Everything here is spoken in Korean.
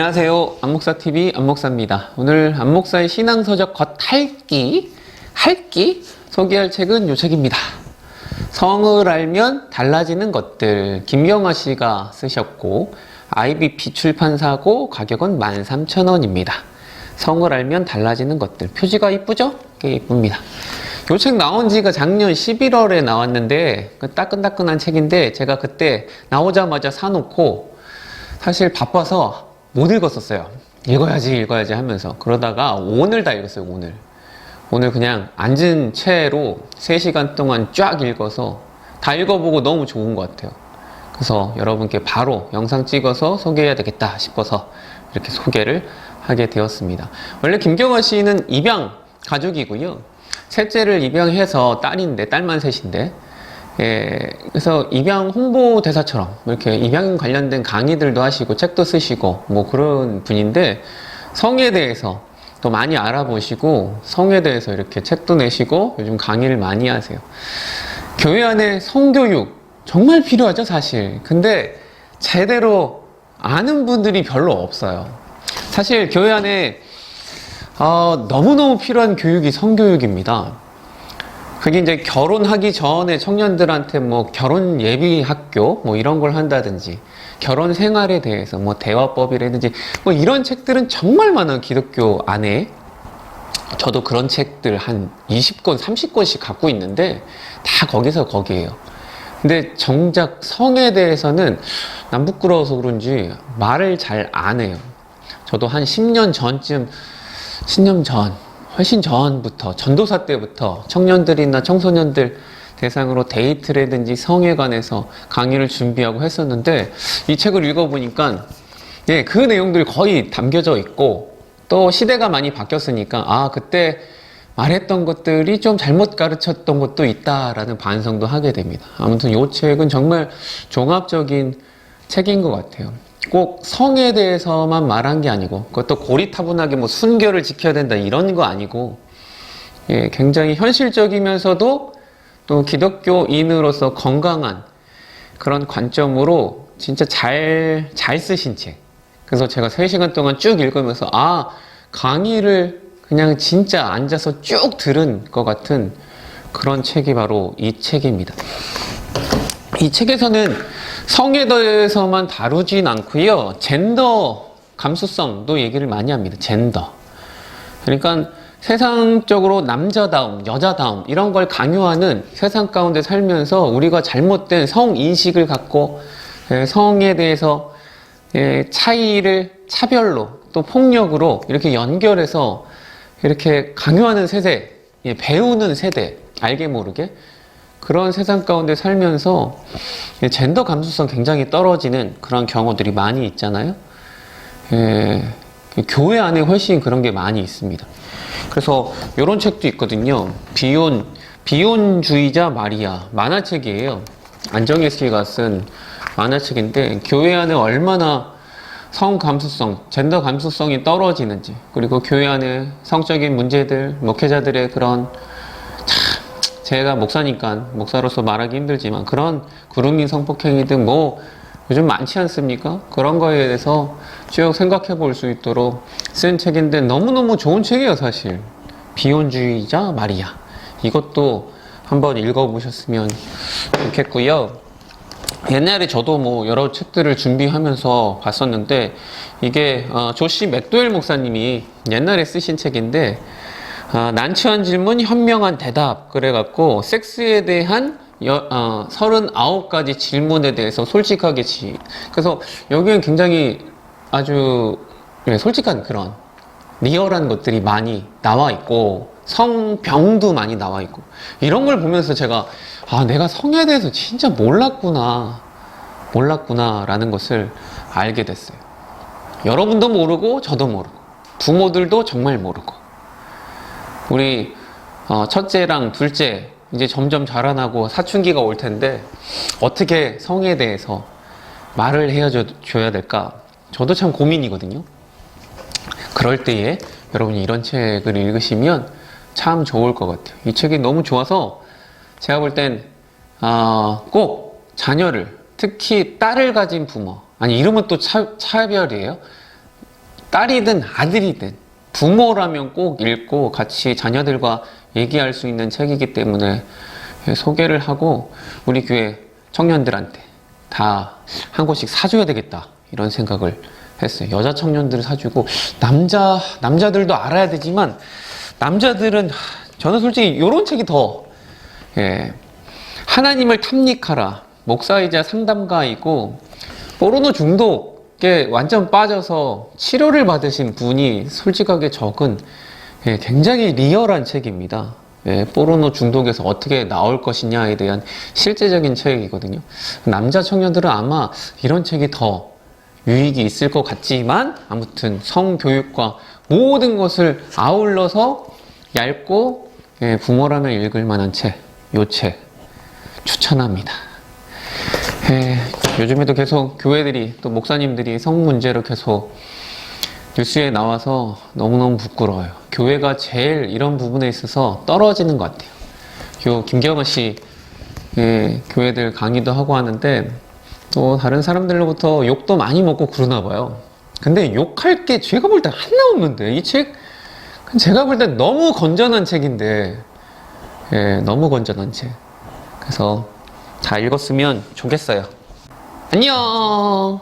안녕하세요. 안목사TV 안목사입니다. 오늘 안목사의 신앙서적 겉핥기, 할기 소개할 책은 요 책입니다. 성을 알면 달라지는 것들. 김경아 씨가 쓰셨고, IBP 출판사고 가격은 13,000원입니다. 성을 알면 달라지는 것들. 표지가 이쁘죠? 꽤 이쁩니다. 요 책 나온 지가 작년 11월에 나왔는데, 그 따끈따끈한 책인데, 제가 그때 나오자마자 사놓고, 사실 바빠서 못 읽었었어요. 읽어야지, 읽어야지 하면서. 그러다가 오늘 다 읽었어요, 오늘. 오늘 그냥 앉은 채로 3시간 동안 쫙 읽어서 다 읽어보고 너무 좋은 것 같아요. 그래서 여러분께 바로 영상 찍어서 소개해야 되겠다 싶어서 이렇게 소개를 하게 되었습니다. 원래 김경화 씨는 입양 가족이고요. 셋째를 입양해서 딸인데, 딸만 셋인데, 예, 그래서 입양 홍보 대사처럼 이렇게 입양 관련된 강의들도 하시고 책도 쓰시고 뭐 그런 분인데 성에 대해서 또 많이 알아보시고 성에 대해서 이렇게 책도 내시고 요즘 강의를 많이 하세요. 교회 안에 성교육 정말 필요하죠, 사실. 근데 제대로 아는 분들이 별로 없어요. 사실 교회 안에 어, 너무너무 필요한 교육이 성교육입니다. 그게 이제 결혼하기 전에 청년들한테 뭐 결혼 예비 학교 뭐 이런 걸 한다든지 결혼 생활에 대해서 뭐 대화법이라든지 뭐 이런 책들은 정말 많아요 기독교 안에. 저도 그런 책들 한 20권 30권씩 갖고 있는데 다 거기서 거기에요. 근데 정작 성에 대해서는 남 부끄러워서 그런지 말을 잘 안 해요. 저도 한 10년 전쯤 10년 전 훨씬 전부터 전도사 때부터 청년들이나 청소년들 대상으로 데이트라든지 성에 관해서 강의를 준비하고 했었는데 이 책을 읽어보니까 예, 그 내용들 거의 담겨져 있고 또 시대가 많이 바뀌었으니까 아 그때 말했던 것들이 좀 잘못 가르쳤던 것도 있다라는 반성도 하게 됩니다. 아무튼 이 책은 정말 종합적인 책인 것 같아요. 꼭 성에 대해서만 말한 게 아니고 그것도 고리타분하게 뭐 순결을 지켜야 된다 이런 거 아니고 예, 굉장히 현실적이면서도 또 기독교인으로서 건강한 그런 관점으로 진짜 잘, 잘 쓰신 책. 그래서 제가 3시간 동안 쭉 읽으면서 아, 강의를 그냥 진짜 앉아서 쭉 들은 것 같은 그런 책이 바로 이 책입니다. 이 책에서는 성에 대해서만 다루진 않고요. 젠더 감수성도 얘기를 많이 합니다. 젠더. 그러니까 세상적으로 남자다움, 여자다움 이런 걸 강요하는 세상 가운데 살면서 우리가 잘못된 성 인식을 갖고 예, 성에 대해서 예, 차이를 차별로 또 폭력으로 이렇게 연결해서 이렇게 강요하는 세대, 예, 배우는 세대, 알게 모르게 그런 세상 가운데 살면서 젠더 감수성 굉장히 떨어지는 그런 경우들이 많이 있잖아요. 예, 교회 안에 훨씬 그런 게 많이 있습니다. 그래서 이런 책도 있거든요. 비혼, 비혼주의자 마리아. 만화책이에요. 안정혜 씨가 쓴 만화책인데, 교회 안에 얼마나 성 감수성, 젠더 감수성이 떨어지는지, 그리고 교회 안에 성적인 문제들, 목회자들의 그런 제가 목사니까 목사로서 말하기 힘들지만 그런 구루민 성폭행이든 뭐 요즘 많지 않습니까? 그런 거에 대해서 쭉 생각해 볼 수 있도록 쓴 책인데 너무너무 좋은 책이에요, 사실. 비혼주의자 마리아. 이것도 한번 읽어보셨으면 좋겠고요. 옛날에 저도 뭐 여러 책들을 준비하면서 봤었는데 이게 어, 조시 맥도웰 목사님이 옛날에 쓰신 책인데 아, 난처한 질문, 현명한 대답 그래갖고 섹스에 대한 여, 어, 39가지 질문에 대해서 솔직하게 지. 그래서 여기는 굉장히 아주 네, 솔직한 그런 리얼한 것들이 많이 나와 있고 성병도 많이 나와 있고 이런 걸 보면서 제가 아 내가 성에 대해서 진짜 몰랐구나 몰랐구나 라는 것을 알게 됐어요 여러분도 모르고 저도 모르고 부모들도 정말 모르고 우리 어, 첫째랑 둘째 이제 점점 자라나고 사춘기가 올 텐데 어떻게 성에 대해서 말을 해줘야 될까? 저도 참 고민이거든요. 그럴 때에 여러분이 이런 책을 읽으시면 참 좋을 것 같아요. 이 책이 너무 좋아서 제가 볼 땐, 어, 꼭 자녀를, 특히 딸을 가진 부모, 아니, 이름은 또 차, 차별이에요. 딸이든 아들이든 부모라면 꼭 읽고 같이 자녀들과 얘기할 수 있는 책이기 때문에 예, 소개를 하고 우리 교회 청년들한테 다 한 권씩 사줘야 되겠다 이런 생각을 했어요. 여자 청년들을 사주고 남자 남자들도 알아야 되지만 남자들은 하, 저는 솔직히 이런 책이 더 예, 하나님을 탐닉하라 목사이자 상담가이고 포르노 중독 에 완전 빠져서 치료를 받으신 분이 솔직하게 적은 예, 굉장히 리얼한 책입니다. 예, 포르노 중독에서 어떻게 나올 것이냐에 대한 실제적인 책이거든요. 남자 청년들은 아마 이런 책이 더 유익이 있을 것 같지만 아무튼 성교육과 모든 것을 아울러서 얇고 예, 부모라면 읽을 만한 책, 요 책 추천합니다. 예, 요즘에도 계속 교회들이 또 목사님들이 성 문제로 계속 뉴스에 나와서 너무너무 부끄러워요. 교회가 제일 이런 부분에 있어서 떨어지는 것 같아요. 요 김경호 씨 예, 교회들 강의도 하고 하는데 또 다른 사람들로부터 욕도 많이 먹고 그러나 봐요. 근데 욕할 게 제가 볼 때 하나 없는데 이 책 제가 볼 때 너무 건전한 책인데 예, 너무 건전한 책. 그래서 다 읽었으면 좋겠어요. 안녕.